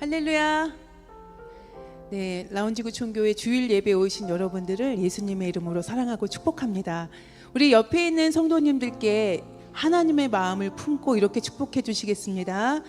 할렐루야. 네, 라운지구 총교회 주일 예배 오신 여러분들을 예수님의 이름으로 사랑하고 축복합니다. 우리 옆에 있는 성도님들께 하나님의 마음을 품고 이렇게 축복해 주시겠습니다.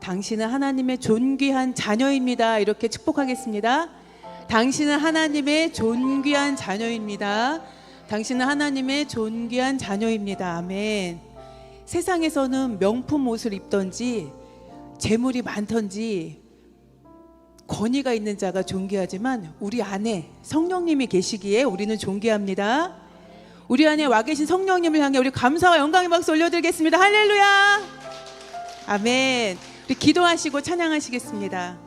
당신은 하나님의 존귀한 자녀입니다. 이렇게 축복하겠습니다. 당신은 하나님의 존귀한 자녀입니다. 당신은 하나님의 존귀한 자녀입니다. 아멘. 세상에서는 명품 옷을 입던지 재물이 많던지 권위가 있는 자가 존귀하지만 우리 안에 성령님이 계시기에 우리는 존귀합니다. 우리 안에 와 계신 성령님을 향해 우리 감사와 영광의 박수 올려드리겠습니다. 할렐루야. 아멘. 우리 기도하시고 찬양하시겠습니다.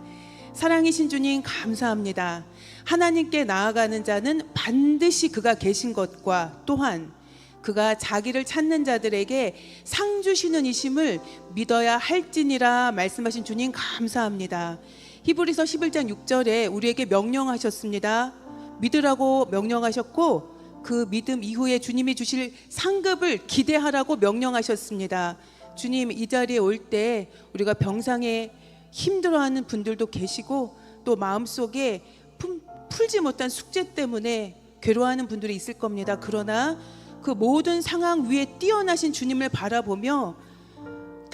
사랑이신 주님 감사합니다. 하나님께 나아가는 자는 반드시 그가 계신 것과 또한 그가 자기를 찾는 자들에게 상 주시는 이심을 믿어야 할지니라 말씀하신 주님 감사합니다. 히브리서 11장 6절에 우리에게 명령하셨습니다. 믿으라고 명령하셨고 그 믿음 이후에 주님이 주실 상급을 기대하라고 명령하셨습니다. 주님 이 자리에 올 때 우리가 병상에 힘들어하는 분들도 계시고 또 마음속에 품, 풀지 못한 숙제 때문에 괴로워하는 분들이 있을 겁니다. 그러나 그 모든 상황 위에 뛰어나신 주님을 바라보며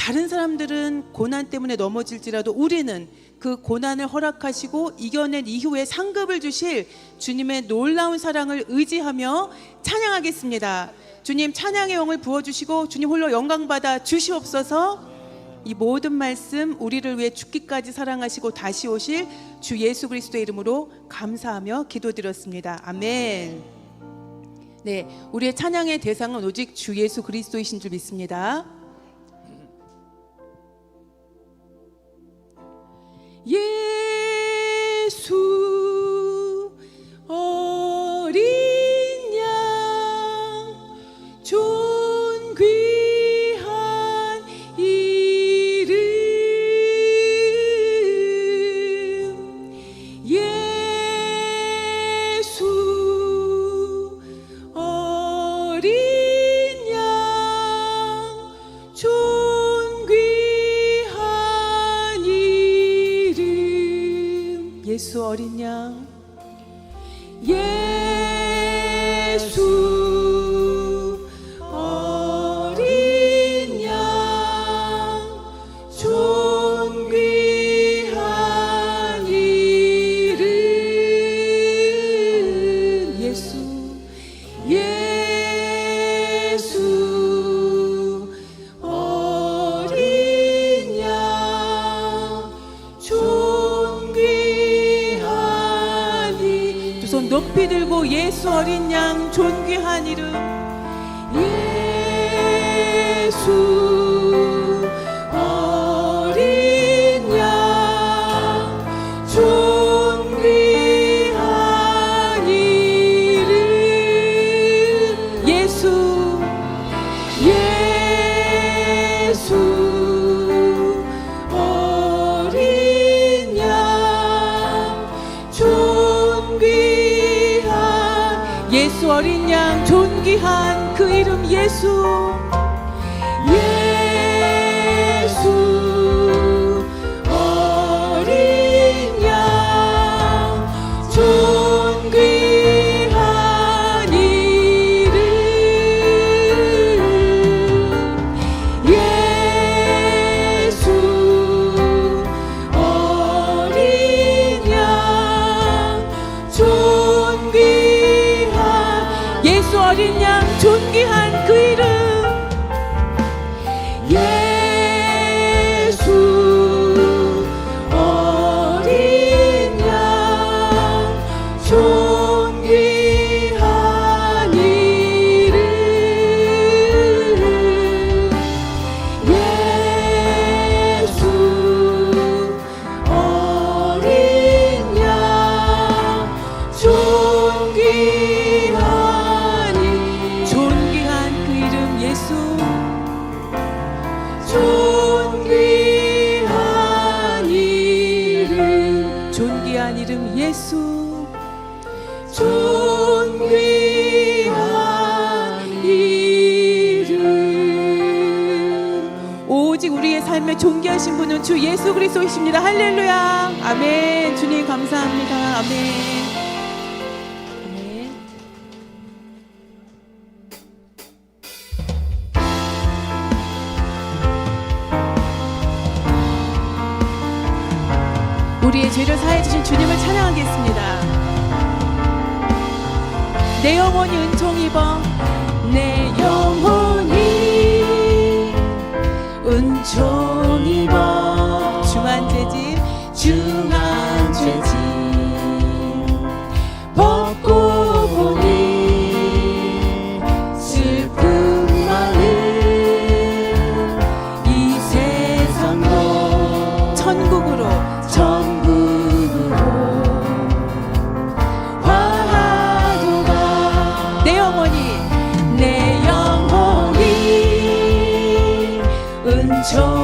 다른 사람들은 고난 때문에 넘어질지라도 우리는 그 고난을 허락하시고 이겨낸 이후에 상급을 주실 주님의 놀라운 사랑을 의지하며 찬양하겠습니다. 주님 찬양의 영을 부어주시고 주님 홀로 영광받아 주시옵소서 이 모든 말씀 우리를 위해 죽기까지 사랑하시고 다시 오실 주 예수 그리스도의 이름으로 감사하며 기도드렸습니다. 아멘. 네, 우리의 찬양의 대상은 오직 주 예수 그리스도이신 줄 믿습니다. 예 예수 어린 양 존귀한 이름 예수 존귀하신 분은 주 예수 그리스도이십니다. 할렐루야. 아멘. 주님 감사합니다. 아멘. 우리의 죄를 사해 주신 주님을 찬양하겠습니다. 내 영혼이 은총 입어 내 영혼이 은총 은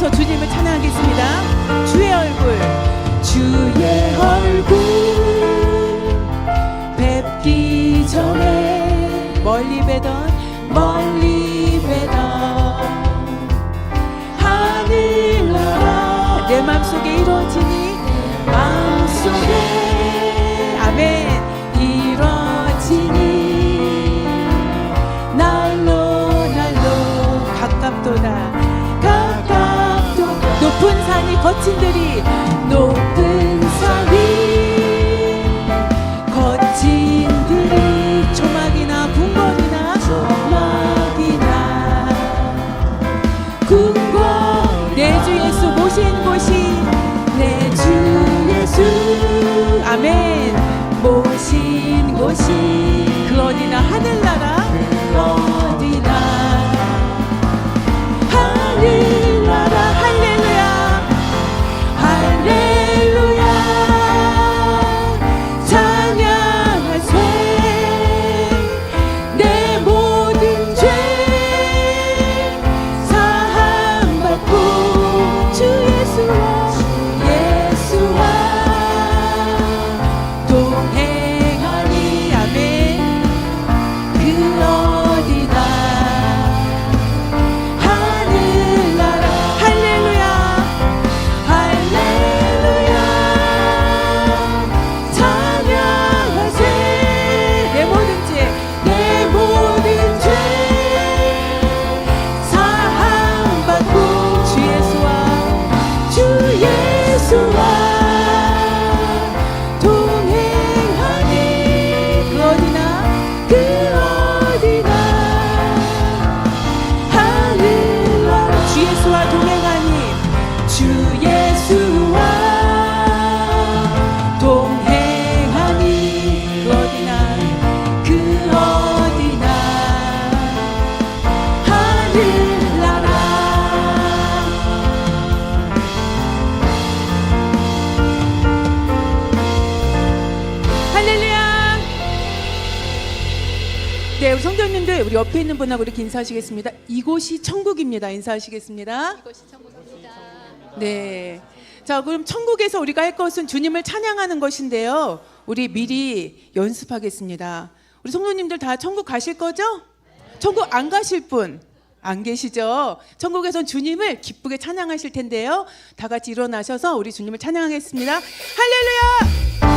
치면서 주님을 찬양하겠습니다. 주의 얼굴. 주의 얼굴. 뵙기 전에 멀리 뵈던 멀리 뵈던 하늘나라 내 맘속에 이루어지 높은 산이 거친 들이 우리 성도님들 우리 옆에 있는 분하고 이렇게 인사하시겠습니다 이곳이 천국입니다 인사하시겠습니다 이것이 천국입니다. 네. 자, 그럼 천국에서 우리가 할 것은 주님을 찬양하는 것인데요. 우리 미리 연습하겠습니다. 우리 성도님들 다 천국 가실 거죠? 천국 안 가실 분? 안 계시죠? 천국에선 주님을 기쁘게 찬양하실 텐데요. 다 같이 일어나셔서 우리 주님을 찬양하겠습니다. 할렐루야!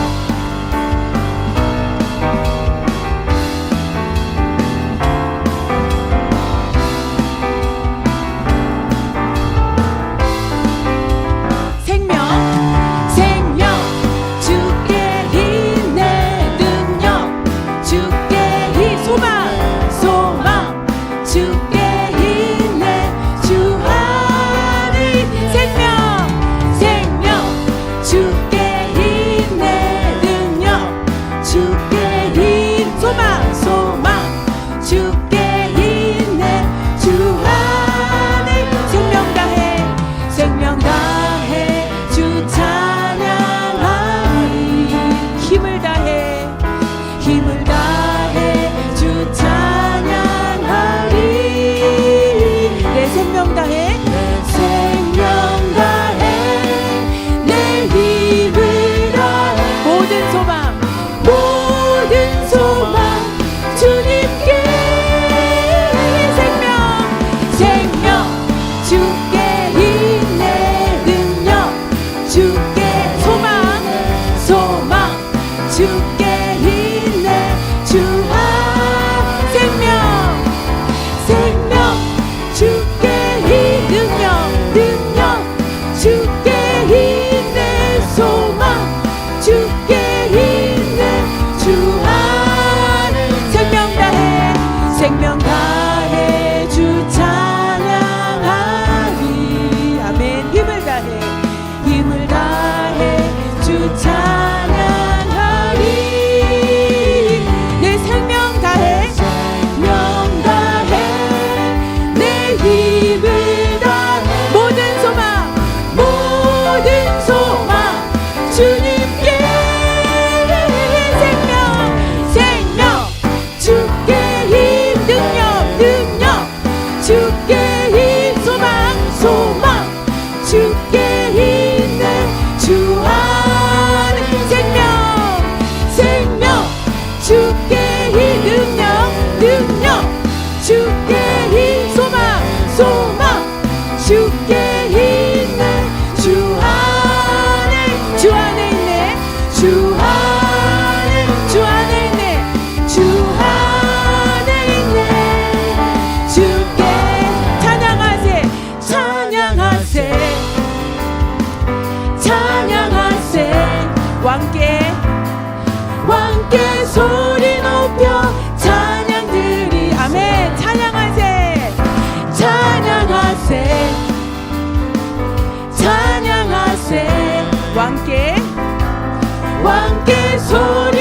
sorry.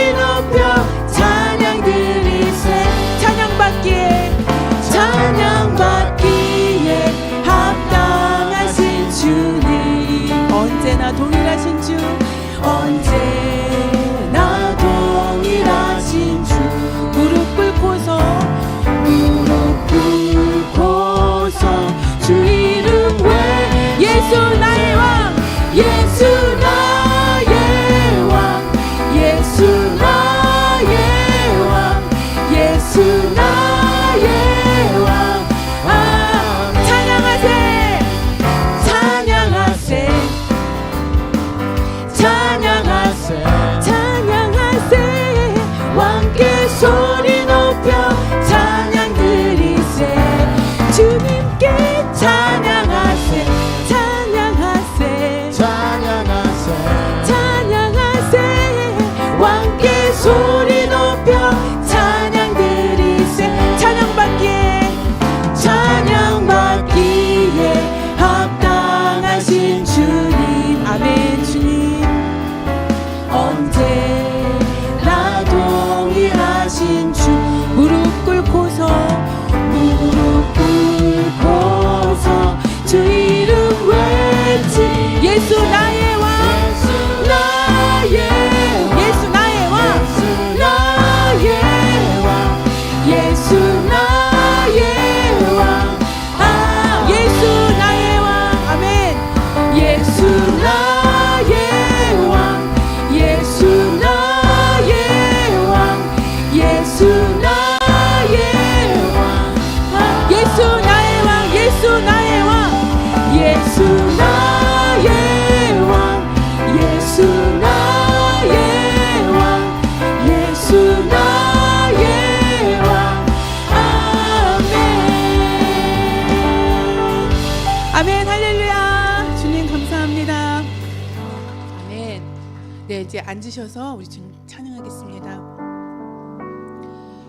앉으셔서 우리 주님 찬양하겠습니다.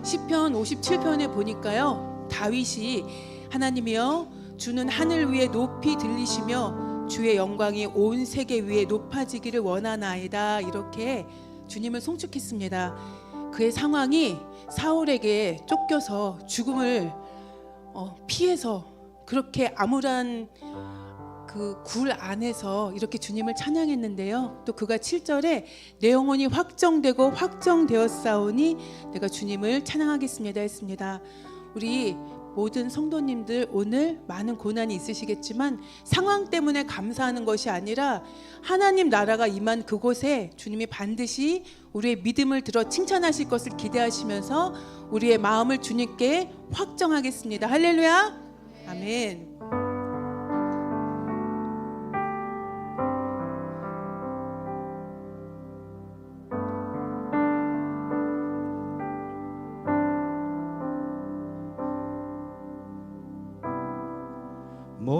시편 57편에 보니까요 다윗이 하나님이여 주는 하늘 위에 높이 들리시며 주의 영광이 온 세계 위에 높아지기를 원하나이다 이렇게 주님을 송축했습니다. 그의 상황이 사울에게 쫓겨서 죽음을 어, 피해서 그렇게 암울한 그 굴 안에서 이렇게 주님을 찬양했는데요. 또 그가 7절에 내 영혼이 확정되고 확정되었사오니 내가 주님을 찬양하겠습니다 했습니다. 우리 모든 성도님들 오늘 많은 고난이 있으시겠지만 상황 때문에 감사하는 것이 아니라 하나님 나라가 임한 그곳에 주님이 반드시 우리의 믿음을 들어 칭찬하실 것을 기대하시면서 우리의 마음을 주님께 확정하겠습니다. 할렐루야. 아멘.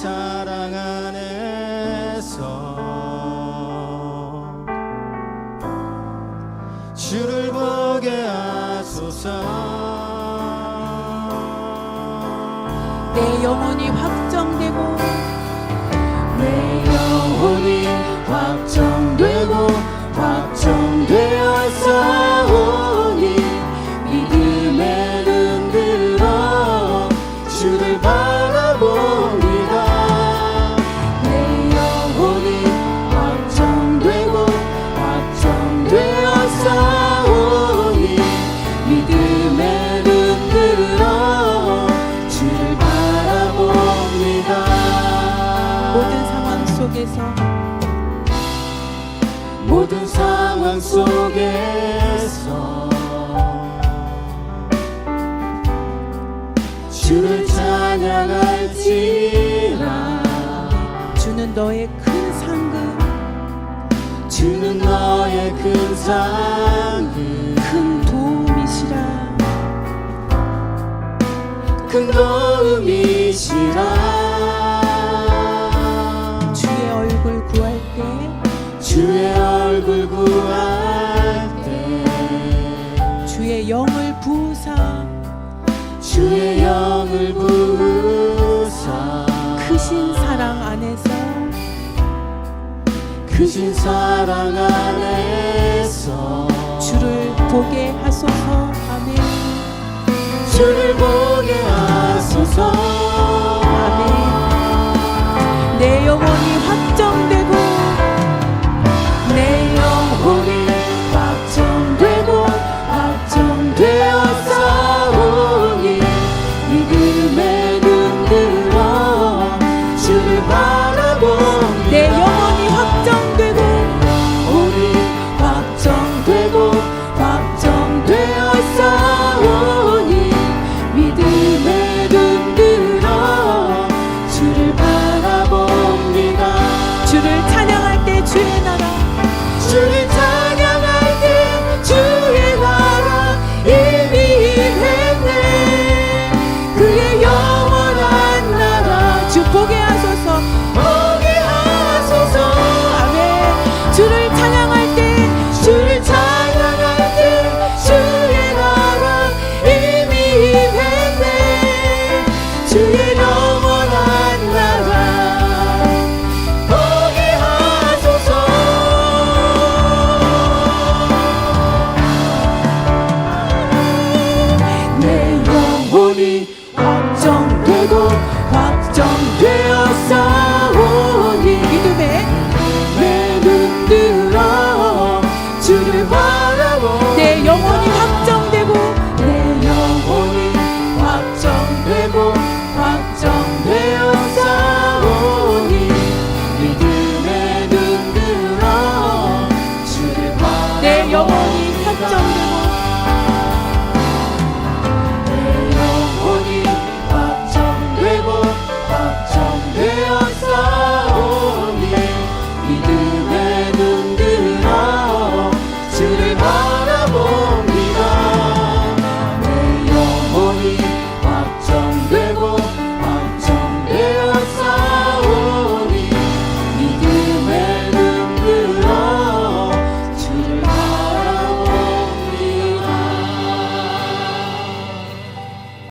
사랑 안에서 주를 보게 하소서. 내 영혼이 큰 도움이시라. 큰 도움이시라. 주의 얼굴 구할 때 주의 얼굴 구할 때. 주의 영을 부사. 주의 영을 부사. 크신 사랑 안에서 크신 사랑 안에서 주를 보게 하소서. 아멘. 주를 보게 하소서.